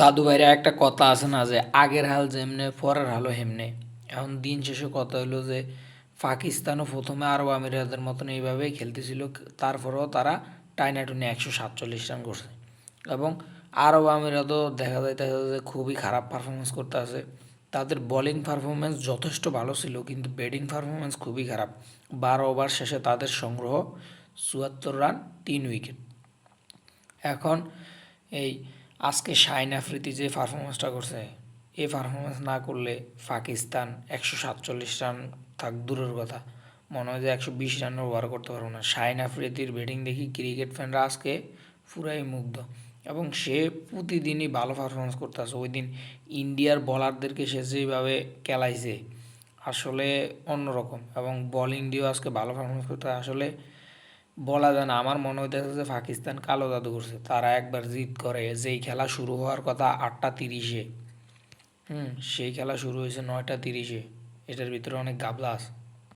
দাদু ভাইরা একটা কথা আছে না যে, আগের হাল যেমনে, পরের হালও হেমনে। এখন দিন শেষে কথা হলো যে, পাকিস্তানও প্রথমে আরব আমিরাতের মতন এইভাবেই খেলতেছিল, তারপরেও তারা টাইনা টুনে একশো সাতচল্লিশ রান করছে। এবং আরব আমিরাতও দেখা যাইতেছে যে, খুবই খারাপ পারফরমেন্স করতে আছে তাদের বোলিং পারফরমেন্স যথেষ্ট ভালো ছিল, কিন্তু ব্যাটিং পারফরমেন্স খুবই খারাপ। বারো ওভার শেষে তাদের সংগ্রহ চুয়াত্তর রান, তিন উইকেট এখন এই আজকে শাইন আফ্রিদি যে পারফরমেন্সটা করছে, এই পারফরমেন্স না করলে পাকিস্তান একশো সাতচল্লিশ রান থাক, দূরের কথা। মনে হয় যে একশো বিশ রানের ওভার করতে পারব না। শাইন আফ্রিদির ব্যাটিং দেখি ক্রিকেট ফ্যানরা আজকে পুরাই মুগ্ধ। এবং সে প্রতিদিনই ভালো পারফরমেন্স করতে আসে। ওই দিন ইন্ডিয়ার বলারদেরকে সে যেভাবে খেলাইছে, আসলে অন্যরকম। এবং বোলিং দিয়েও আজকে ভালো পারফরমেন্স করতে আসলে বলা যায় না। আমার মনে হইতেছে যে পাকিস্তান কালো জাদু করছে। তারা একবার জিত করে, যেই খেলা শুরু হওয়ার কথা আটটা তিরিশে। হুম, সেই খেলা শুরু হয়েছে নয়টা তিরিশে। এটার ভিতরে অনেক গাবলা আছে।